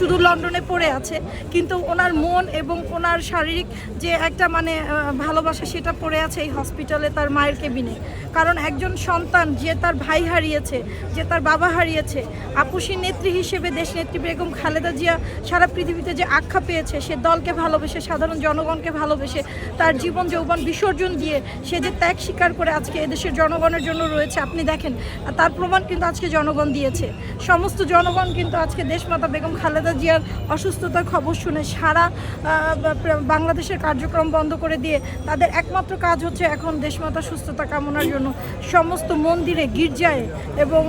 শুধু লন্ডনে পড়ে আছে, কিন্তু ওনার মন এবং ওনার শারীরিক যে একটা মানে ভালোবাসা সেটা পড়ে আছে এই হসপিটালে তার মায়ের কেবিনে কারণ একজন সন্তান যে তার ভাই হারিয়েছে, যে তার বাবা হারিয়েছে আপুসী নেত্রী হিসেবে দেশ দেশনেত্রী বেগম খালেদা জিয়া সারা পৃথিবীতে যে আখ্যা পেয়েছে, সে দলকে ভালোবেসে, সাধারণ জনগণকে ভালোবেসে, তার জীবন যৌবন বিসর্জন দিয়ে সে যে ত্যাগ স্বীকার করে আজকে এদেশের জনগণের জন্য রয়েছে, আপনি দেখেন, তার প্রমাণ কিন্তু আজকে জনগণ দিয়েছে। সমস্ত জনগণ কিন্তু আজকে দেশমাতা বেগম খালেদা জিয়ার অসুস্থতার খবর শুনে সারা বাংলাদেশের কার্যক্রম বন্ধ করে দিয়ে তাদের একমাত্র কাজ হচ্ছে এখন দেশমাতার সুস্থতা কামনার জন্য সমস্ত মন্দিরে গির্জায় এবং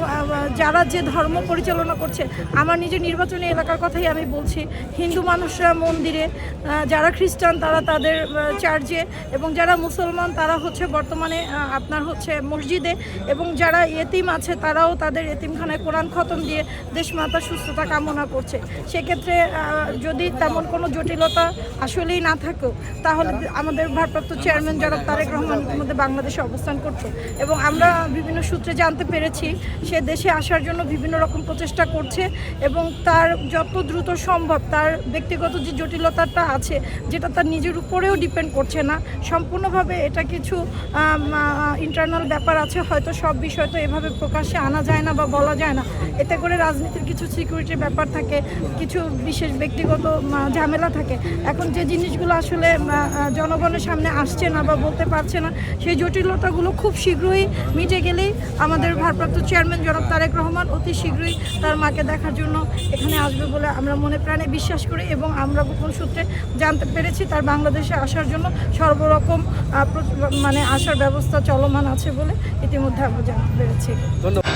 যারা যে ধর্ম পরিচালনা করছে, আমার নিজের নির্বাচনী এলাকার কথাই আমি বলছি, হিন্দু মানুষরা মন্দিরে যারা খ্রিস্টান তারা তাদের চার্চে এবং যারা মুসলমান তারা হচ্ছে বর্তমানে আপনার হচ্ছে মসজিদে এবং যারা এতিম আছে তারাও তাদের এতিমখানায় কোরআন খতম দিয়ে দেশমাতার সুস্থতা কামনা করছে। সেক্ষেত্রে যদি তেমন কোনো জটিলতা আসলেই না থাকো, তাহলে আমাদের ভারপ্রাপ্ত চেয়ারম্যান জনাব তারেক রহমান ইতিমধ্যে বাংলাদেশে অবস্থান করছে এবং আমরা বিভিন্ন সূত্রে জানতে পেরেছি, সে দেশে আসার জন্য বিভিন্ন রকম প্রচেষ্টা করছে এবং তার যত দ্রুত সম্ভব, তার ব্যক্তিগত যে জটিলতাটা আছে, যেটা তার নিজের উপরেও ডিপেন্ড করছে না। সম্পূর্ণভাবে এটা কিছু ইন্টারনাল ব্যাপার আছে, হয়তো সব বিষয় তো এভাবে প্রকাশ্যে আনা যায় না বা বলা যায় না। এতে করে রাজনীতির কিছু সিকিউরিটির ব্যাপার থাকে। কিছু বিশেষ ব্যক্তিগত ঝামেলা থাকে। এখন যে জিনিসগুলো আসলে জনগণের সামনে আসছে না বা বলতে পারছে না, সেই জটিলতাগুলো খুব শীঘ্রই মিটে গেলেই আমাদের ভারপ্রাপ্ত চেয়ারম্যান জনাব তারেক রহমান অতি শীঘ্রই তার মাকে দেখার জন্য এখানে আসবে বলে আমরা মনে প্রাণে বিশ্বাস করি এবং আমরা গোপন সূত্রে জানতে পেরেছি তার বাংলাদেশে আসার জন্য সর্বরকম মানে আসার ব্যবস্থা চলমান আছে বলে ইতিমধ্যে আমরা জানতে পেরেছি। ধন্যবাদ।